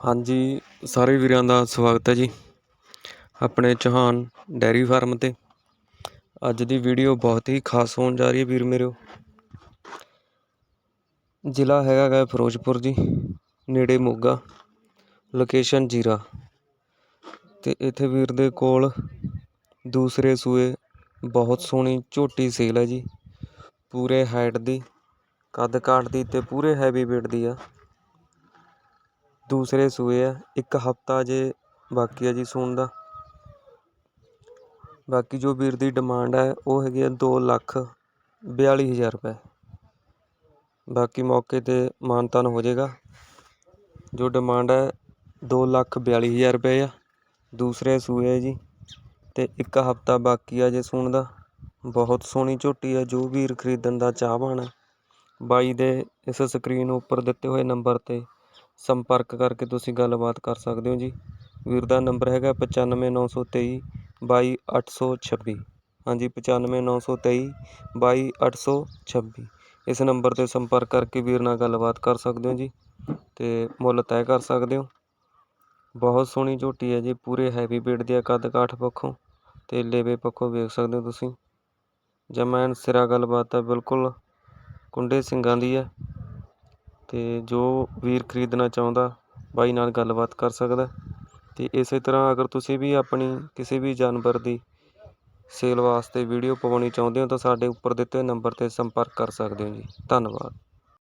ਹਾਂਜੀ, ਸਾਰੇ ਵੀਰਾਂ ਦਾ ਸਵਾਗਤ ਹੈ ਜੀ। ਆਪਣੇ ਚੌਹਾਨ ਡੈਰੀ ਫਾਰਮ ਤੇ। ਅੱਜ ਦੀ ਵੀਡੀਓ ਬਹੁਤ ਹੀ ਖਾਸ ਹੋਣ ਜਾ ਰਹੀ ਹੈ ਵੀਰ ਮੇਰਿਓ ਜ਼ਿਲ੍ਹਾ ਹੈਗਾ ਗਾ ਫਿਰੋਜ਼ਪੁਰ ਜੀ, ਨੇੜੇ ਮੋਗਾ ਲੋਕੇਸ਼ਨ ਜੀਰਾ। ਤੇ ਇੱਥੇ ਵੀਰ ਦੇ ਕੋਲ ਦੂਸਰੇ ਸੂਏ ਬਹੁਤ ਸੋਹਣੀ ਝੋਟੀ ਸੇਲ ਹੈ ਜੀ। ਪੂਰੇ ਹਾਈਟ ਦੀ ਕੱਦ ਕਾਠ ਦੀ ਤੇ ਪੂਰੇ ਹੈਵੀ weight ਦੀ ਆ। ਦੂਸਰੇ ਸੂਏ ਆ, ਇੱਕ ਹਫਤਾ ਜੇ ਬਾਕੀ ਆ ਜੀ ਸੂਣ ਦਾ। ਬਾਕੀ ਜੋ ਵੀਰ ਦੀ ਡਿਮਾਂਡ ਹੈ ਉਹ ਹੈਗੀ ਆ 2 ਲੱਖ 42000 ਰੁਪਏ। ਬਾਕੀ ਮੌਕੇ ਤੇ ਮਾਨਤਾਨ ਹੋ ਜਾਏਗਾ। ਜੋ ਡਿਮਾਂਡ ਹੈ 2 ਲੱਖ 42000 ਰੁਪਏ ਆ, ਦੂਸਰੇ ਸੂਏ ਆ ਜੀ। ਤੇ ਇੱਕ ਹਫਤਾ ਬਾਕੀ ਆ ਜੇ ਸੂਣ ਦਾ। ਬਹੁਤ ਸੋਹਣੀ ਝੋਟੀ ਆ, ਜੋ ਵੀਰ ਖਰੀਦਣ ਦਾ ਚਾਹਵਾਨ ਹੈ ਬਾਈ ਦੇ ਇਸ ਸਕਰੀਨ ਉੱਪਰ ਦਿੱਤੇ ਹੋਏ ਨੰਬਰ ਤੇ ਸੰਪਰਕ ਕਰਕੇ ਤੁਸੀਂ ਗੱਲਬਾਤ ਕਰ ਸਕਦੇ ਹੋ ਜੀ। ਵੀਰ ਦਾ ਨੰਬਰ ਹੈਗਾ 95923 22826 ਹਾਂਜੀ 95923 22826 ਇਸ ਨੰਬਰ ਤੇ ਸੰਪਰਕ ਕਰਕੇ ਵੀਰ ਨਾਲ ਗੱਲਬਾਤ ਕਰ ਸਕਦੇ ਹੋ ਜੀ ਅਤੇ ਮੁੱਲ ਤੈਅ ਕਰ ਸਕਦੇ ਹੋ। ਬਹੁਤ ਸੋਹਣੀ ਝੋਟੀ ਹੈ ਜੀ, ਪੂਰੇ ਹੈਵੀ ਵੇਟ ਦੀ ਆ ਕੱਦ ਕਾਠ ਪੱਖੋਂ ਅਤੇ ਲੇਵੇ ਪੱਖੋਂ ਵੇਖ ਸਕਦੇ ਹੋ ਤੁਸੀਂ। ਜਮੈਨ ਸਿਰਾ ਗੱਲਬਾਤ ਹੈ ਬਿਲਕੁਲ ਕੁੰਡੇ ਸਿੰਘਾਂ ਦੀ ਹੈ। ਅਤੇ ਜੋ ਵੀਰ ਖਰੀਦਣਾ ਚਾਹੁੰਦਾ, ਬਾਈ ਨਾਲ ਗੱਲਬਾਤ ਕਰ ਸਕਦਾ ਅਤੇ ਇਸੇ ਤਰ੍ਹਾਂ ਅਗਰ ਤੁਸੀਂ ਵੀ ਆਪਣੀ ਕਿਸੇ ਵੀ ਜਾਨਵਰ ਦੀ ਸੇਲ ਵਾਸਤੇ ਵੀਡੀਓ ਪਵਾਉਣੀ ਚਾਹੁੰਦੇ ਹੋ, ਤਾਂ ਸਾਡੇ ਉੱਪਰ ਦਿੱਤੇ ਨੰਬਰ ਤੇ ਸੰਪਰਕ ਕਰ ਸਕਦੇ ਹੋ ਜੀ। ਧੰਨਵਾਦ।